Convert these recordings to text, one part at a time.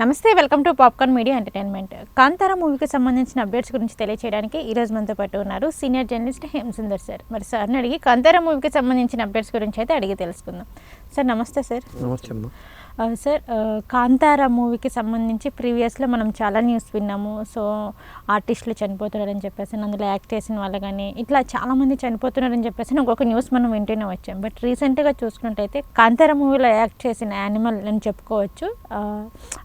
నమస్తే welcome to popcorn media entertainment. Kantara మూవీకి సంబంధించిన అప్డేట్స్ గురించి తెలియచేయడానికి ఈ రోజు మనతో పాటు ఉన్నారు సీనియర్ జర్నలిస్ట్ హేమసుందర్ సార్. మరి సార్ని అడిగి కాంతార మూవీకి సంబంధించిన అప్డేట్స్ గురించి అయితే అడిగి తెలుసుకుందాం. సార్ నమస్తే సార్. నమస్తే సార్ కాంతారా మూవీకి సంబంధించి ప్రీవియస్లో మనం చాలా న్యూస్ విన్నాము. సో ఆర్టిస్టులు చనిపోతున్నారని చెప్పేసి అందులో యాక్ట్ చేసిన వాళ్ళు కానీ ఇట్లా చాలామంది చనిపోతున్నారని చెప్పేసి ఇంకొక న్యూస్ మనం వింటూనే వచ్చాం. బట్ రీసెంట్గా చూసుకున్నట్టయితే కాంతారా మూవీలో యాక్ట్ చేసిన యానిమల్ అని చెప్పుకోవచ్చు.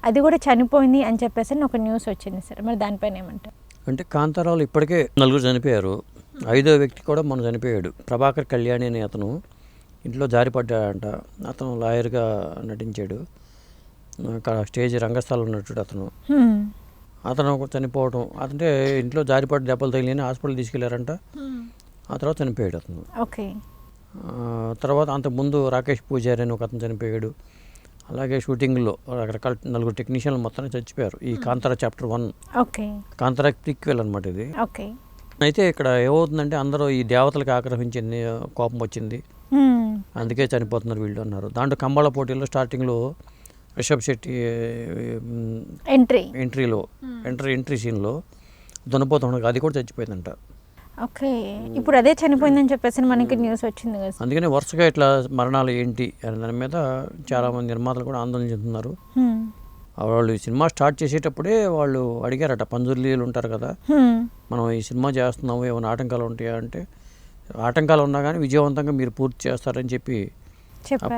అది కూడా చనిపోయింది అని చెప్పేసి ఒక న్యూస్ వచ్చింది సార్. మరి దానిపైన ఏమంటారు? అంటే కాంతారావులు ఇప్పటికే నలుగురు చనిపోయారు. ఐదో వ్యక్తి కూడా మొన్న చనిపోయాడు. ప్రభాకర్ కళ్యాణి అనే అతను. ఇంట్లో జారిపడ్డాడంట. అతను లాయర్గా నటించాడు. అక్కడ స్టేజ్ రంగస్థలం ఉన్నట్టు అతను. అతను ఒక చనిపోవడం అంటే ఇంట్లో జారిపడ్డ దెబ్బలు తగిలిని హాస్పిటల్ తీసుకెళ్ళారంట. ఆ తర్వాత చనిపోయాడు అతను. ఓకే. తర్వాత అంతకుముందు రాకేష్ పూజారి అని ఒక అతను చనిపోయాడు. అలాగే షూటింగ్లో రకరకాల నలుగురు టెక్నీషియన్లు మొత్తం చచ్చిపోయారు. ఈ Kantara chapter one. Okay. Kantara prequel అనమాట ఇది. ఓకే. అయితే ఇక్కడ ఏమవుతుందంటే అందరూ ఈ దేవతలకు ఆక్రమించింది కోపం వచ్చింది. అందుకే చనిపోతున్నారు వీళ్ళు అన్నారు. దాంట్లో కంబాళ పోటీల్లో స్టార్టింగ్లో రిషబ్ శెట్టి ఎంట్రీ ఎంట్రీలో ఎంట్రీ ఎంట్రీ సీన్లో దున్నపోతుండగా అది కూడా చచ్చిపోయిందంట. ఓకే. ఇప్పుడు అదే చనిపోయిందని చెప్పేసి మనకి న్యూస్ వచ్చింది కదా అందుకని వరుసగా ఇట్లా మరణాలు ఏంటి అనే దాని మీద చాలామంది నిర్మాతలు కూడా ఆందోళన చెందుతున్నారు. వాళ్ళు ఈ సినిమా స్టార్ట్ చేసేటప్పుడే వాళ్ళు అడిగారట పంజుర్లీలు ఉంటారు కదా. మనం ఈ సినిమా చేస్తున్నాము ఏమైనా ఆటంకాలు ఉంటాయా? అంటే ఆటంకాలు ఉన్నా కానీ విజయవంతంగా మీరు పూర్తి చేస్తారని చెప్పి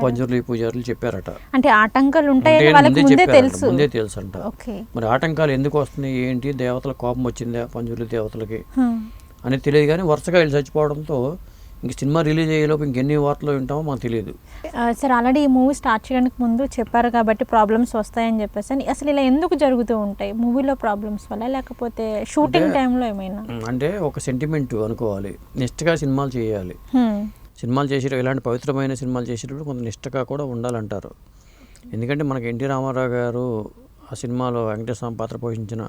పంజుర్లి పూజారులు చెప్పారట. అంటే ఆటంకాలు ఉంటాయని అంటే వాళ్ళకి ముందే తెలుసు. ముందే తెలుసు అంట మరి ఆటంకాలు ఎందుకు వస్తున్నాయి ఏంటి దేవతల కోపం వచ్చిందా పంజుర్లి దేవతలకి. అని తెలియదు కానీ వరుసగా వీళ్ళు చచ్చిపోవడంతో ఇంక సినిమా రిలీజ్ అయ్యేలోపు ఇంకెన్ని వార్తలు వింటామో మాకు తెలియదు. సార్ ఆల్రెడీ ఈ మూవీ స్టార్ట్ చేయడానికి ముందు చెప్పారు కాబట్టి ప్రాబ్లమ్స్ వస్తాయని చెప్పేసి అసలు ఇలా ఎందుకు జరుగుతూ ఉంటాయి? మూవీలో ప్రాబ్లమ్స్ వల్ల లేకపోతే షూటింగ్ టైంలో ఏమైనా? అంటే ఒక సెంటిమెంట్ అనుకోవాలి. నిష్ఠగా సినిమాలు చేయాలి. సినిమాలు చేసేటప్పుడు ఇలాంటి పవిత్రమైన సినిమాలు చేసేటప్పుడు కొంత నిష్ఠగా కూడా ఉండాలంటారు. ఎందుకంటే మనకి ఎన్టీ రామారావు గారు ఆ సినిమాలో వెంకటేశ్వర పాత్ర పోషించిన.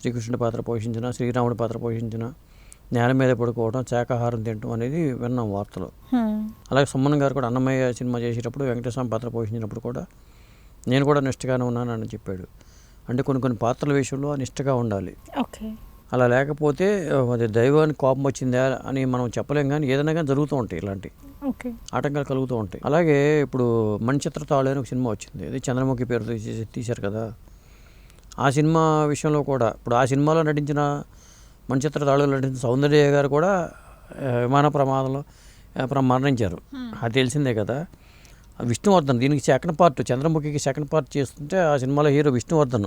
శ్రీకృష్ణుడి పాత్ర పోషించిన శ్రీరాముడి పాత్ర పోషించిన నేల మీద పడుకోవడం శాకాహారం తినటం అనేది విన్నాం వార్తలు. అలాగే సుమన్ గారు కూడా అన్నమయ్య సినిమా చేసేటప్పుడు వెంకటేశ్వర పాత్ర పోషించినప్పుడు కూడా నేను కూడా నిష్ఠగానే ఉన్నానని చెప్పాడు. అంటే కొన్ని కొన్ని పాత్రల విషయంలో ఆ నిష్ఠగా ఉండాలి. అలా లేకపోతే అది దైవానికి కోపం వచ్చిందా అని మనం చెప్పలేం కానీ ఏదైనా కానీ జరుగుతూ ఉంటాయి ఇలాంటి. ఓకే. ఆటంకాలు కలుగుతూ ఉంటాయి. అలాగే ఇప్పుడు మణిచిత్ర తాళు అని ఒక సినిమా వచ్చింది. అది చంద్రముఖి పేరు తీసి తీశారు కదా. ఆ సినిమా విషయంలో కూడా ఇప్పుడు ఆ సినిమాలో నటించిన మణిచిత్ర తాళులో నటించిన సౌందర్య గారు కూడా విమాన ప్రమాదంలో మరణించారు. అది తెలిసిందే కదా. విష్ణువర్ధన్ దీనికి సెకండ్ పార్ట్ చంద్రముఖికి సెకండ్ పార్ట్ చేస్తుంటే ఆ సినిమాలో హీరో విష్ణువర్ధన్.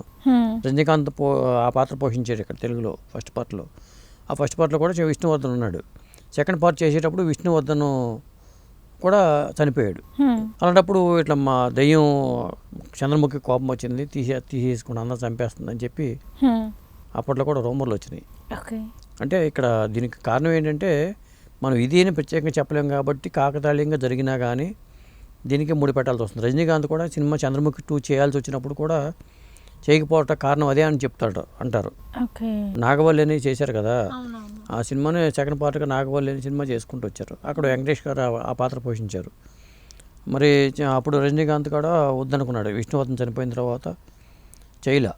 రజనీకాంత్ పో ఆ పాత్ర పోషించాడు ఇక్కడ తెలుగులో ఫస్ట్ పార్ట్లో ఆ ఫస్ట్ పార్ట్లో కూడా విష్ణువర్ధన్ ఉన్నాడు. సెకండ్ పార్ట్ చేసేటప్పుడు విష్ణువర్ధన్ కూడా చనిపోయాడు. అలాంటప్పుడు ఇట్లా మా దయ్యం చంద్రముఖి కోపం వచ్చింది తీసే తీసేసుకుని అందరూ చంపేస్తుందని చెప్పి. అప్పట్లో కూడా రూమర్లు వచ్చినాయి. అంటే ఇక్కడ దీనికి కారణం ఏంటంటే మనం ఇది అని ప్రత్యేకంగా చెప్పలేం కాబట్టి కాకతాళీయంగా జరిగినా కానీ దీనికి ముడిపెట్టాల్సి వస్తుంది. రజనీకాంత్ కూడా సినిమా చంద్రముఖి టూ చేయాల్సి వచ్చినప్పుడు కూడా చేయకపోవటం కారణం అదే అని చెప్తాడు అంటారు. ఓకే. నాగవల్లి అని చేశారు కదా? ఆ సినిమాని సెకండ్ పార్ట్గా నాగవల్లి అని సినిమా చేసుకుంటూ వచ్చారు. అక్కడ వెంకటేష్ గారు ఆ- పాత్ర పోషించారు. మరి అప్పుడు రజనీకాంత్ కూడా వద్దనుకున్నాడు. విష్ణువర్ధన్ చనిపోయిన తర్వాత చేయలే.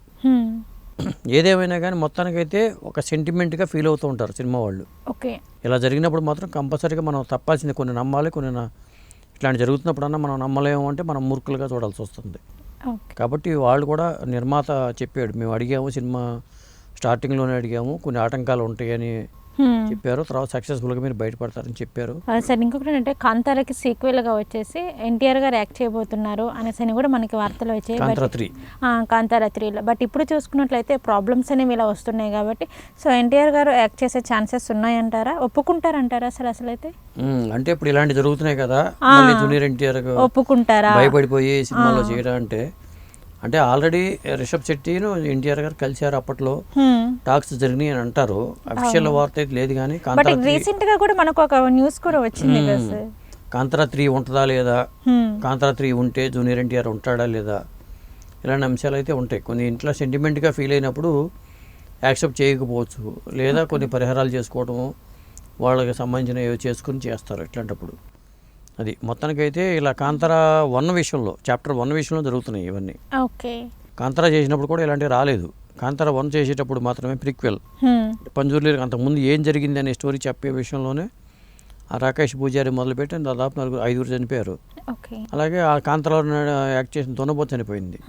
ఏదేమైనా కానీ మొత్తానికైతే ఒక సెంటిమెంట్గా ఫీల్ అవుతూ ఉంటారు సినిమా వాళ్ళు. ఓకే. ఇలా జరిగినప్పుడు మాత్రం కంపల్సరీగా మనం తప్పాల్సింది కొన్ని నమ్మాలి కొన్ని ఇట్లాంటి జరుగుతున్నప్పుడన్నా మనం నమ్మలేము అంటే మనం మూర్ఖులుగా చూడాల్సి వస్తుంది. కాబట్టి వాళ్ళు కూడా నిర్మాత చెప్పాడు మేము అడిగాము సినిమా స్టార్టింగ్లోనే అడిగాము కొన్ని ఆటంకాలు ఉంటాయని. చెప్పారు. తర్వాత సక్సెస్ఫుల్గా మీరు బయటపడతారని చెప్పారు. సార్ ఇంకొకటి అంటే కాంతారకి సీక్వెల్గా వచ్చేసి ఎన్టీఆర్ గారు యాక్ట్ చేయబోతున్నారు అనేసి అని కూడా మనకి వార్తలు వచ్చాయి. కాంతారా త్రీ. కాంతారా త్రీలో బట్ ఇప్పుడు చూసుకున్నట్లయితే ప్రాబ్లమ్స్ అనేవి ఇలా వస్తున్నాయి కాబట్టి సో ఎన్టీఆర్ గారు యాక్ట్ చేసే ఛాన్సెస్ ఉన్నాయంటారా? ఒప్పుకుంటారంటారా అసలు అసలు అయితే అంటే ఇప్పుడు ఇలాంటి జరుగుతున్నాయి కదా జూనియర్ ఎన్టీఆర్ ఒప్పుకుంటారా? భయపడిపోయి సినిమాలో చేయడం అంటే అంటే ఆల్రెడీ రిషబ్ శెట్టిను ఎన్టీఆర్ గారు కలిశారు అప్పట్లో. టాక్స్ జరిగినాయి అని అంటారు. అఫీషియల్ వార్త అయితే లేదు కానీ బట్ కాంతారా త్రీ రీసెంట్గా కూడా మనకు ఒక న్యూస్ కూడా వచ్చింది కాంతారా త్రీ ఉంటుందా లేదా. కాంతారా త్రీ ఉంటే జూనియర్ ఎన్టీఆర్ ఉంటాడా లేదా? ఇలాంటి అంశాలు అయితే ఉంటాయి. కొన్ని ఇంట్లో సెంటిమెంట్గా ఫీల్ అయినప్పుడు యాక్సెప్ట్ చేయకపోవచ్చు. లేదా కొన్ని పరిహారాలు చేసుకోవడము వాళ్ళకి సంబంధించిన ఏవో చేసుకుని చేస్తారు ఇట్లాంటప్పుడు. అది మొత్తానికైతే ఇలా కాంతారా వన్ విషయంలో చాప్టర్ వన్ విషయంలో జరుగుతున్నాయి ఇవన్నీ. ఓకే. కాంతారా చేసినప్పుడు కూడా ఇలాంటివి రాలేదు. కాంతారా వన్ చేసేటప్పుడు మాత్రమే ప్రిక్వెల్. హ్మ్. పంజుర్లీకి అంతకుముందు ఏం జరిగింది అనే స్టోరీ చెప్పే విషయంలోనే ఆ రాకేష్ పూజారి మొదలుపెట్టి దాదాపు నలుగురు ఐదుగురు చనిపోయారు. అలాగే ఆ కాంతారాలో యాక్ట్ చేసిన దున్నబోతు చనిపోయింది.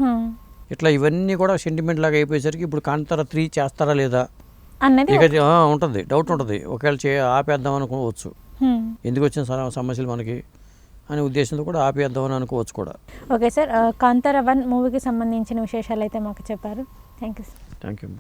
ఇట్లా ఇవన్నీ కూడా సెంటిమెంట్ లాగా అయిపోయేసరికి ఇప్పుడు కాంతారా త్రీ చేస్తారా లేదా? ఇక ఉంటుంది. డౌట్ ఉంటుంది. ఒకవేళ చే ఆపేద్దాం అనుకోవచ్చు. ఎందుకు వచ్చిన సమ- సమస్యలు మనకి? అనే ఉద్దేశంతో కూడా ఆపేద్దామని అనుకోవచ్చు కూడా. ఓకే సార్ కాంతార వన్ మూవీకి సంబంధించిన విశేషాలు అయితే మాకు చెప్పారు. Thank you sir. Thank you.